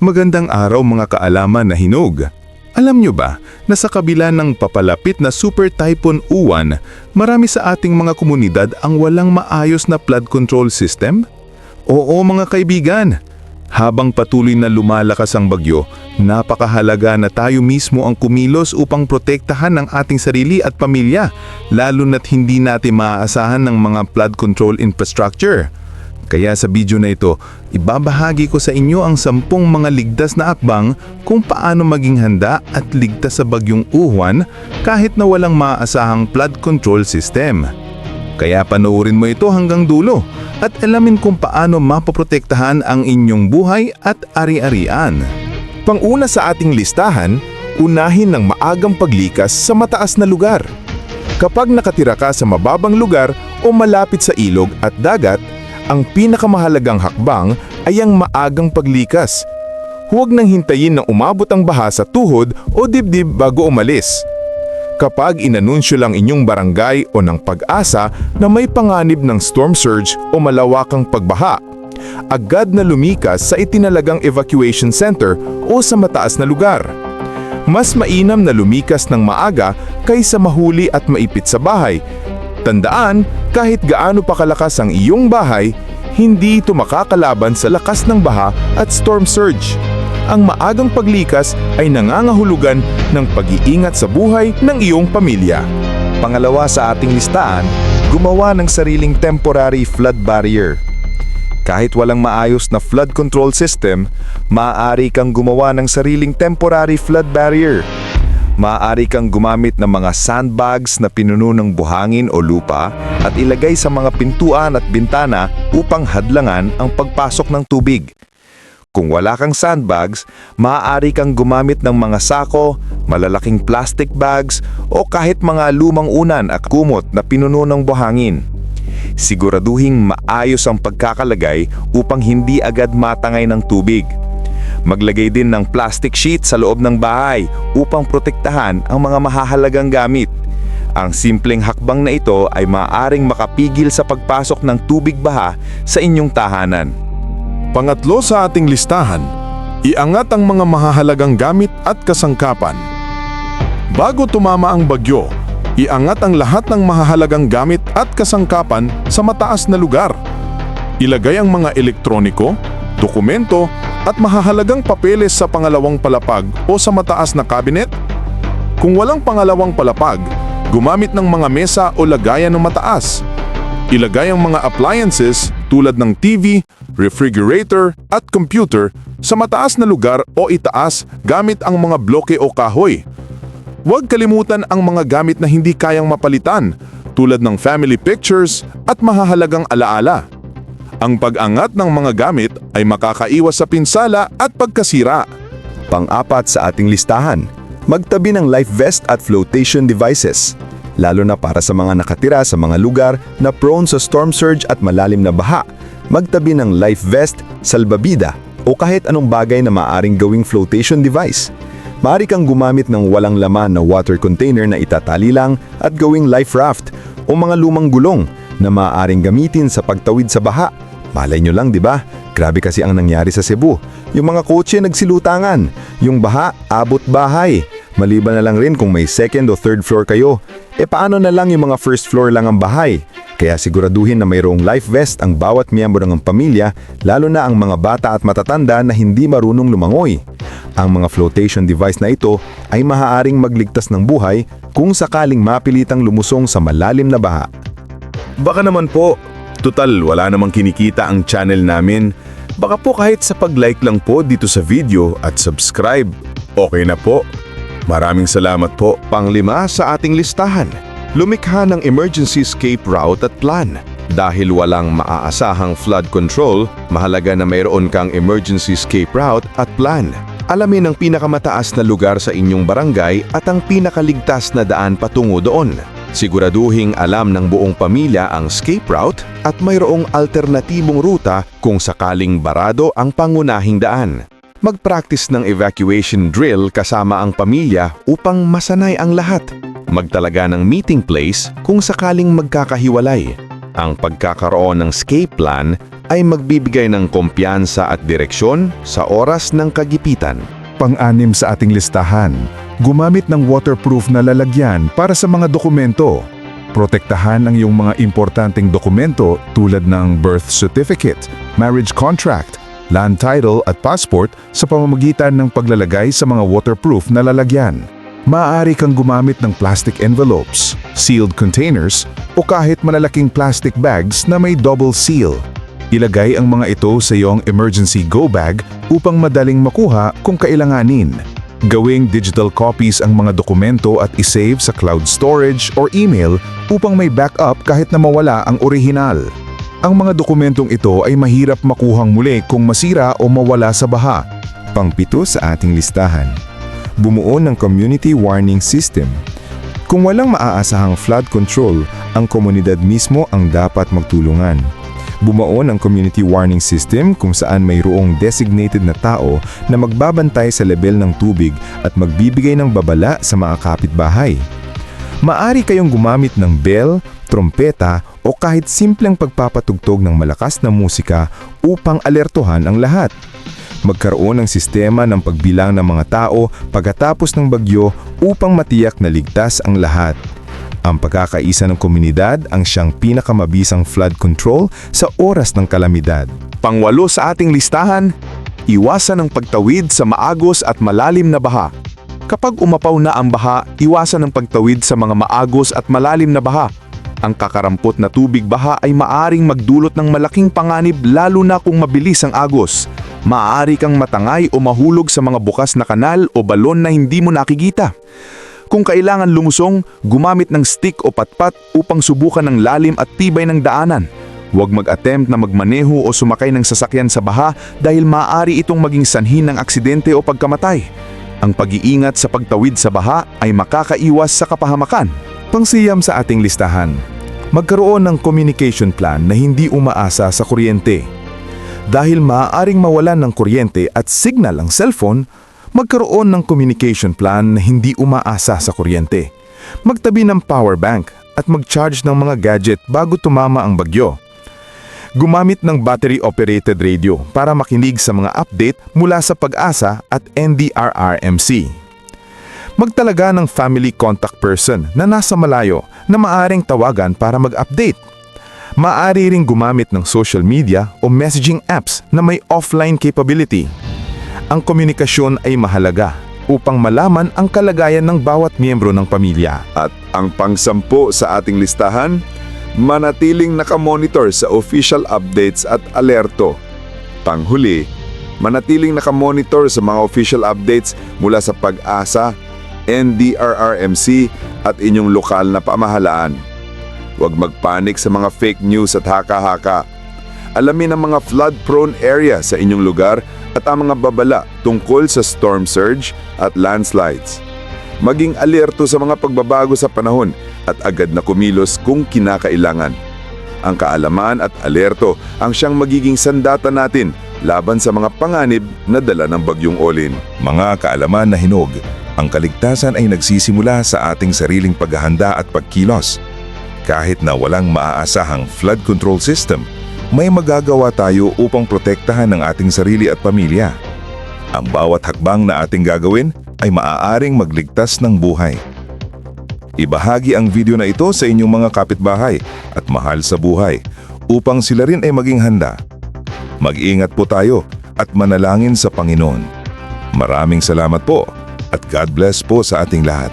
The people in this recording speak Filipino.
Magandang araw mga kaalaman na hinog. Alam nyo ba na sa kabila ng papalapit na Super Typhoon Uwan, marami sa ating mga komunidad ang walang maayos na flood control system? Oo mga kaibigan, habang patuloy na lumalakas ang bagyo, napakahalaga na tayo mismo ang kumilos upang protektahan ang ating sarili at pamilya, lalo na't hindi natin maaasahan ng mga flood control infrastructure. Kaya sa video na ito, ibabahagi ko sa inyo ang sampung mga ligtas na akbang kung paano maging handa at ligtas sa bagyong uhuan kahit na walang maaasahang flood control system. Kaya panoorin mo ito hanggang dulo at alamin kung paano mapoprotektahan ang inyong buhay at ari-arian. Panguna sa ating listahan, unahin ng maagang paglikas sa mataas na lugar. Kapag nakatira ka sa mababang lugar o malapit sa ilog at dagat, ang pinakamahalagang hakbang ay ang maagang paglikas. Huwag nang hintayin na umabot ang baha sa tuhod o dibdib bago umalis. Kapag inanunsyo lang inyong barangay o ng pag-asa na may panganib ng storm surge o malawakang pagbaha, agad na lumikas sa itinalagang evacuation center o sa mataas na lugar. Mas mainam na lumikas ng maaga kaysa mahuli at maipit sa bahay. Tandaan, kahit gaano pa kalakas ang iyong bahay, hindi ito makakalaban sa lakas ng baha at storm surge. Ang maagang paglikas ay nangangahulugan ng pag-iingat sa buhay ng iyong pamilya. Pangalawa sa ating listahan, gumawa ng sariling temporary flood barrier. Kahit walang maayos na flood control system, maaari kang gumawa ng sariling temporary flood barrier. Maaari kang gumamit ng mga sandbags na pinuno ng buhangin o lupa at ilagay sa mga pintuan at bintana upang hadlangan ang pagpasok ng tubig. Kung wala kang sandbags, maaari kang gumamit ng mga sako, malalaking plastic bags o kahit mga lumang unan at kumot na pinuno ng buhangin. Siguraduhing maayos ang pagkakalagay upang hindi agad matangay ng tubig. Maglagay din ng plastic sheet sa loob ng bahay upang protektahan ang mga mahahalagang gamit. Ang simpleng hakbang na ito ay maaaring makapigil sa pagpasok ng tubig baha sa inyong tahanan. Pangatlo sa ating listahan, iangat ang mga mahahalagang gamit at kasangkapan. Bago tumama ang bagyo, iangat ang lahat ng mahahalagang gamit at kasangkapan sa mataas na lugar. Ilagay ang mga elektroniko, dokumento at mahahalagang papeles sa pangalawang palapag o sa mataas na kabinet. Kung walang pangalawang palapag, gumamit ng mga mesa o lagayan ng mataas. Ilagay ang mga appliances tulad ng TV, refrigerator at computer sa mataas na lugar o itaas gamit ang mga bloke o kahoy. Huwag kalimutan ang mga gamit na hindi kayang mapalitan tulad ng family pictures at mahahalagang alaala. Ang pag-angat ng mga gamit ay makakaiwas sa pinsala at pagkasira. Pang-apat sa ating listahan, magtabi ng life vest at flotation devices. Lalo na para sa mga nakatira sa mga lugar na prone sa storm surge at malalim na baha, magtabi ng life vest, salbabida o kahit anong bagay na maaring gawing flotation device. Maaari kang gumamit ng walang laman na water container na itatali lang at gawing life raft o mga lumang gulong na maaaring gamitin sa pagtawid sa baha. Malay nyo lang, di ba? Grabe kasi ang nangyari sa Cebu. Yung mga kotse nagsilutangan, yung baha abot bahay. Maliban na lang rin kung may second o third floor kayo. E paano na lang yung mga first floor lang ang bahay? Kaya siguraduhin na mayroong life vest ang bawat miyembro ng pamilya, lalo na ang mga bata at matatanda na hindi marunong lumangoy. Ang mga flotation device na ito ay maaaring magligtas ng buhay kung sakaling mapilitang lumusong sa malalim na baha. Baka naman po, total wala namang kinikita ang channel namin. Baka po kahit sa pag-like lang po dito sa video at subscribe, okay na po. Maraming salamat po. Panglima sa ating listahan, lumikha ng emergency escape route at plan. Dahil walang maaasahang flood control, mahalaga na mayroon kang emergency escape route at plan. Alamin ang pinakamataas na lugar sa inyong barangay at ang pinakaligtas na daan patungo doon. Siguraduhing alam ng buong pamilya ang escape route at mayroong alternatibong ruta kung sakaling barado ang pangunahing daan. Mag-practice ng evacuation drill kasama ang pamilya upang masanay ang lahat. Magtalaga ng meeting place kung sakaling magkakahiwalay. Ang pagkakaroon ng escape plan ay magbibigay ng kumpiyansa at direksyon sa oras ng kagipitan. Pang-anim sa ating listahan, gumamit ng waterproof na lalagyan para sa mga dokumento. Protektahan ang iyong mga importanteng dokumento tulad ng birth certificate, marriage contract, land title at passport sa pamamagitan ng paglalagay sa mga waterproof na lalagyan. Maaari kang gumamit ng plastic envelopes, sealed containers, o kahit malalaking plastic bags na may double seal. Ilagay ang mga ito sa iyong emergency go bag upang madaling makuha kung kailanganin. Gawing digital copies ang mga dokumento at isave sa cloud storage or email upang may backup kahit na mawala ang orihinal. Ang mga dokumentong ito ay mahirap makuhang muli kung masira o mawala sa baha. Pangpito sa ating listahan, bumuo ng community warning system. Kung walang maaasahang flood control, ang komunidad mismo ang dapat magtulungan. Bumuo ng community warning system kung saan mayroong designated na tao na magbabantay sa level ng tubig at magbibigay ng babala sa mga kapitbahay. Maari kayong gumamit ng bell, trompeta o kahit simpleng pagpapatugtog ng malakas na musika upang alertuhan ang lahat. Magkaroon ng sistema ng pagbilang ng mga tao pagkatapos ng bagyo upang matiyak na ligtas ang lahat. Ang pagkakaisa ng komunidad ang siyang pinakamabisang flood control sa oras ng kalamidad. Pangwalo sa ating listahan, iwasan ang pagtawid sa maagos at malalim na baha. Kapag umapaw na ang baha, iwasan ang pagtawid sa mga maagos at malalim na baha. Ang kakarampot na tubig baha ay maaring magdulot ng malaking panganib lalo na kung mabilis ang agos. Maaari kang matangay o mahulog sa mga bukas na kanal o balon na hindi mo nakikita. Kung kailangan lumusong, gumamit ng stick o patpat upang subukan ng lalim at tibay ng daanan. Huwag mag-attempt na magmaneho o sumakay ng sasakyan sa baha dahil maaari itong maging sanhin ng aksidente o pagkamatay. Ang pag-iingat sa pagtawid sa baha ay makakaiwas sa kapahamakan. Pangsiyam sa ating listahan, magkaroon ng communication plan na hindi umaasa sa kuryente. Dahil maaaring mawalan ng kuryente at signal ang cellphone, magkaroon ng communication plan na hindi umaasa sa kuryente. Magtabi ng power bank at mag-charge ng mga gadget bago tumama ang bagyo. Gumamit ng battery-operated radio para makinig sa mga update mula sa Pag-asa at NDRRMC. Magtalaga ng family contact person na nasa malayo na maaring tawagan para mag-update. Maaari ring gumamit ng social media o messaging apps na may offline capability. Ang komunikasyon ay mahalaga upang malaman ang kalagayan ng bawat miyembro ng pamilya. At ang pangsampu sa ating listahan, manatiling nakamonitor sa official updates at alerto. Panghuli, manatiling nakamonitor sa mga official updates mula sa Pag-asa, NDRRMC at inyong lokal na pamahalaan. Huwag magpanik sa mga fake news at haka-haka. Alamin ang mga flood-prone area sa inyong lugar at ang mga babala tungkol sa storm surge at landslides. Maging alerto sa mga pagbabago sa panahon at agad na kumilos kung kinakailangan. Ang kaalaman at alerto ang siyang magiging sandata natin laban sa mga panganib na dala ng bagyong Olin. Mga kaalaman na hinog, ang kaligtasan ay nagsisimula sa ating sariling paghahanda at pagkilos. Kahit na walang maaasahang flood control system, may magagawa tayo upang protektahan ang ating sarili at pamilya. Ang bawat hakbang na ating gagawin ay maaaring magligtas ng buhay. Ibahagi ang video na ito sa inyong mga kapitbahay at mahal sa buhay upang sila rin ay maging handa. Mag-ingat po tayo at manalangin sa Panginoon. Maraming salamat po at God bless po sa ating lahat.